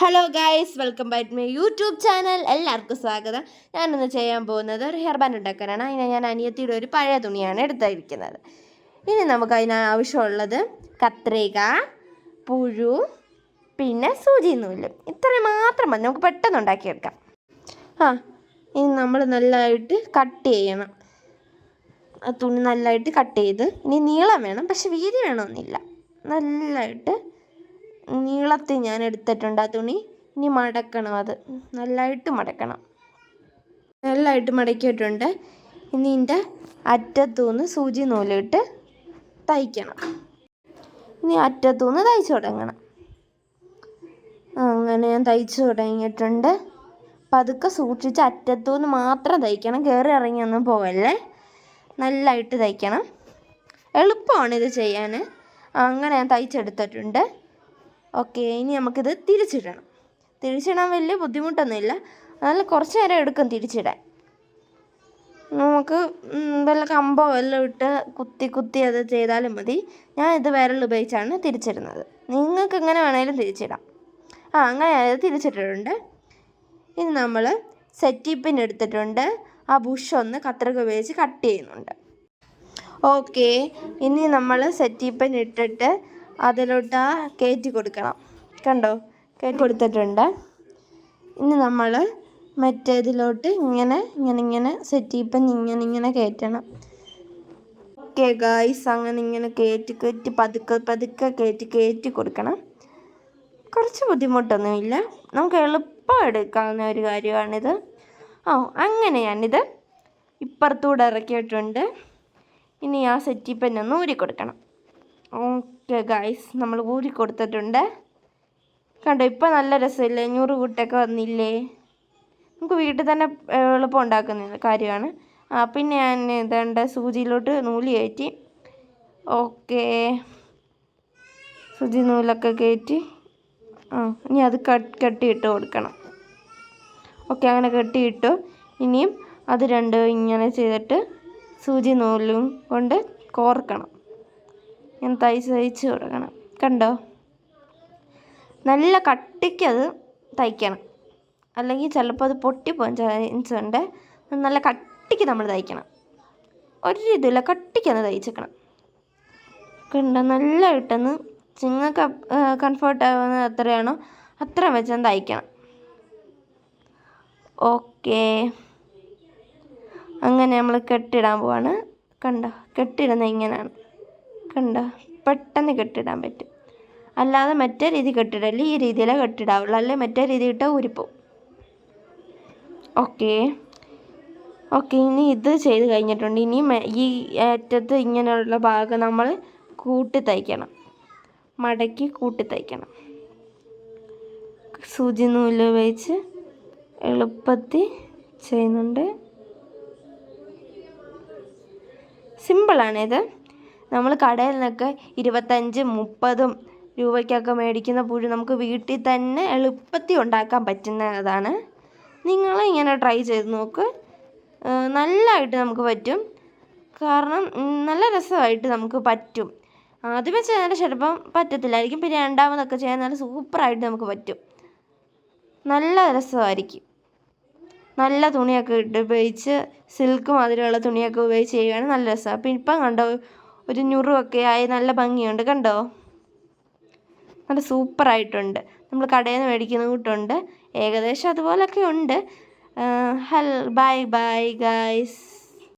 Hello guys welcome back my YouTube channel എല്ലാവർക്കും സ്വാഗതം. ഞാനിന്ന് ചെയ്യാൻ പോകുന്നത് ഒരു ഹെയർ ബാൻഡ് ഉണ്ടാക്കാനാണ്. അതിന് ഞാൻ അനിയത്തിയുടെ ഒരു പഴയ തുണിയാണ് എടുത്തിരിക്കുന്നത്. ഇനി നമുക്ക് അതിന് ആവശ്യമുള്ളത് കത്രിക പുഴു പിന്നെ സൂചി നൂൽ. ഇത്രയും മാത്രം മതി. നമുക്ക് പെട്ടെന്ന് ഉണ്ടാക്കിയെടുക്കാം. ആ ഇനി നമ്മൾ നല്ലതായിട്ട് കട്ട് ചെയ്യണം. തുണി നല്ലതായിട്ട് കട്ട് ചെയ്ത് ഇനി നീളം വേണം. പക്ഷെ വീതി വേണമെന്നില്ല. നല്ലതായിട്ട് നീളത്തിൽ ഞാൻ എടുത്തിട്ടുണ്ട് ആ തുണി. ഇനി മടക്കണം അത്. നല്ലതായിട്ട് മടക്കണം. നല്ലതായിട്ട് മടക്കിയിട്ടുണ്ട്. ഇനി ഇതിന്റെ അറ്റത്തുനിന്ന് സൂചി നൂലിട്ട് തയ്ക്കണം. ഇനി അറ്റത്തുനിന്ന് തയ്ച്ചു തുടങ്ങണം. അങ്ങനെ ഞാൻ തയ്ച്ചു തുടങ്ങിയിട്ടുണ്ട്. പതുക്കെ സൂക്ഷിച്ച് അറ്റത്തുനിന്ന് മാത്രം തയ്ക്കണം. കയറി ഇറങ്ങിയൊന്നും പോകല്ലേ നല്ലതായിട്ട് തയ്ക്കണം. എളുപ്പമാണ് ഇത് ചെയ്യാൻ. അങ്ങനെ ഞാൻ തയ്ച്ചെടുത്തിട്ടുണ്ട്. ഓക്കെ ഇനി നമുക്കിത് തിരിച്ചിടണം. തിരിച്ചിടാൻ വലിയ ബുദ്ധിമുട്ടൊന്നുമില്ല. നല്ല കുറച്ച് നേരം എടുക്കും തിരിച്ചിടാൻ. നമുക്ക് വല്ല കമ്പോ എല്ലാം ഇട്ട് കുത്തി കുത്തി അത് ചെയ്താലും മതി. ഞാൻ ഇത് വിരൽ ഉപയോഗിച്ചാണ് തിരിച്ചിടുന്നത്. നിങ്ങൾക്ക് എങ്ങനെ വേണേലും തിരിച്ചിടാം. ആ അങ്ങനെ അത് തിരിച്ചിട്ടിട്ടുണ്ട്. ഇനി നമ്മൾ സെറ്റിപ്പിൻ എടുത്തിട്ടുണ്ട്. ആ ബുഷ് ഒന്ന് കത്രിക ഉപയോഗിച്ച് കട്ട് ചെയ്യുന്നുണ്ട്. ഓക്കെ ഇനി നമ്മൾ സെറ്റിപ്പൻ ഇട്ടിട്ട് അതിലോട്ട് കയറ്റി കൊടുക്കണം. കണ്ടോ? കയറ്റി കൊടുത്തിട്ടുണ്ട്. ഇനി നമ്മൾ മറ്റേതിലോട്ട് ഇങ്ങനെ ഇങ്ങനെ ഇങ്ങനെ സെറ്റ് സെറ്റിപ്പൻ ഇങ്ങനെ ഇങ്ങനെ കയറ്റണം. ഓക്കെ ഗായ്സ് അങ്ങനെ ഇങ്ങനെ കയറ്റി കയറ്റി പതുക്കെ പതുക്കെ കയറ്റി കയറ്റി കൊടുക്കണം. കുറച്ച് ബുദ്ധിമുട്ടൊന്നുമില്ല. നമുക്ക് എളുപ്പം എടുക്കാവുന്ന ഒരു കാര്യമാണിത്. ആ അങ്ങനെ ഞാനിത് ഇപ്പുറത്തൂടെ ഇറക്കിയിട്ടുണ്ട്. ഇനി ആ സെറ്റിപ്പൻ ഒന്ന് ഊരി കൊടുക്കണം ഓക്കെ ഗൈസ് നമ്മൾ ഊരി കൊടുത്തിട്ടുണ്ട്. കണ്ടോ ഇപ്പം നല്ല രസമില്ലേ? ഞൂറ് കൂട്ടൊക്കെ വന്നില്ലേ? നമുക്ക് വീട്ടിൽ തന്നെ എളുപ്പം ഉണ്ടാക്കുന്ന കാര്യമാണ്. ആ പിന്നെ ഞാൻ ഇതേണ്ട സൂചിയിലോട്ട് നൂൽ കയറ്റി. ഓക്കെ. സൂചി നൂലൊക്കെ കയറ്റി. ആ ഇനി അത് കട്ട് കെട്ടിയിട്ട് കൊടുക്കണം. ഓക്കെ അങ്ങനെ കെട്ടിയിട്ടു. ഇനിയും അത് രണ്ടും ഇങ്ങനെ ചെയ്തിട്ട് സൂചി നൂലും കൊണ്ട് കോർക്കണം. ഞാൻ തയ്ച്ച് തയ്ച്ച് കൊടുക്കണം കണ്ടോ? നല്ല കട്ടിക്ക് അത് തയ്ക്കണം. അല്ലെങ്കിൽ ചിലപ്പോൾ അത് പൊട്ടിപ്പോകാൻ ചാൻസ് ഉണ്ട്. നല്ല കട്ടിക്ക് നമ്മൾ തയ്ക്കണം. ഒരു രീതിയില്ല കട്ടിക്കൊന്ന് തയ്ച്ചേക്കണം. കണ്ടോ? നല്ല ഇട്ടെന്ന് നിങ്ങൾക്ക് കംഫർട്ട് ആവുന്ന എത്രയാണോ അത്ര വെച്ചൊന്ന് തയ്ക്കണം. ഓക്കേ. അങ്ങനെ നമ്മൾ കെട്ടിടാൻ പോവാണ്. കണ്ടോ? കെട്ടിടുന്നത് ഇങ്ങനെയാണ്. കണ്ടോ? പെട്ടെന്ന് കെട്ടിടാൻ പറ്റും. അല്ലാതെ മറ്റേ രീതി കെട്ടിടല്ല ഈ രീതിയിലേ കെട്ടിടാവുള്ളൂ. അല്ലെ മറ്റേ രീതി ഇട്ടാൽ ഊരിപ്പോവും. ഓക്കേ. ഓക്കെ ഇനി ഇത് ചെയ്ത് കഴിഞ്ഞിട്ടുണ്ട്. ഇനി ഈ അറ്റത്ത് ഇങ്ങനെയുള്ള ഭാഗം നമ്മൾ കൂട്ടി തയ്ക്കണം. മടക്കി കൂട്ടി തയ്ക്കണം. സൂചി നൂൽ ഉപയോഗിച്ച് എളുപ്പത്തിൽ ചെയ്യുന്നുണ്ട്. സിമ്പിളാണിത് നമ്മൾ കടയിൽ നിന്നൊക്കെ ഇരുപത്തഞ്ച് മുപ്പതും രൂപയ്ക്കൊക്കെ മേടിക്കുന്ന പുഴു നമുക്ക് വീട്ടിൽ തന്നെ എളുപ്പത്തിൽ ഉണ്ടാക്കാൻ പറ്റുന്നതാണ്. നിങ്ങൾ ഇങ്ങനെ ട്രൈ ചെയ്ത് നോക്ക്. നല്ല നല്ലതായിട്ട് നമുക്ക് പറ്റും. കാരണം നല്ല രസമായിട്ട് നമുക്ക് പറ്റും. ആദ്യമേ ചെയ്യാൻ ചിലപ്പം പറ്റത്തില്ലായിരിക്കും. പിന്നെ രണ്ടാമതൊക്കെ ചെയ്യാൻ നല്ല സൂപ്പറായിട്ട് നമുക്ക് പറ്റും. നല്ല രസമായിരിക്കും. നല്ല തുണിയൊക്കെ ഇട്ട് ഉപയോഗിച്ച് സിൽക്ക് മാതിരിയുള്ള തുണിയൊക്കെ ഉപയോഗിച്ച് ചെയ്യുകയാണെങ്കിൽ നല്ല രസമാണ്. അപ്പം ഇപ്പം കണ്ടോ ഒരു ഞുറുമൊക്കെ ആയി നല്ല ഭംഗിയുണ്ട് കണ്ടോ? നല്ല സൂപ്പറായിട്ടുണ്ട്. നമ്മൾ കടയിൽ നിന്ന് മേടിക്കുന്ന കൂട്ടുണ്ട്. ഏകദേശം അതുപോലൊക്കെ ഉണ്ട്. ഹൽ ബൈ ബൈ ഗൈസ്.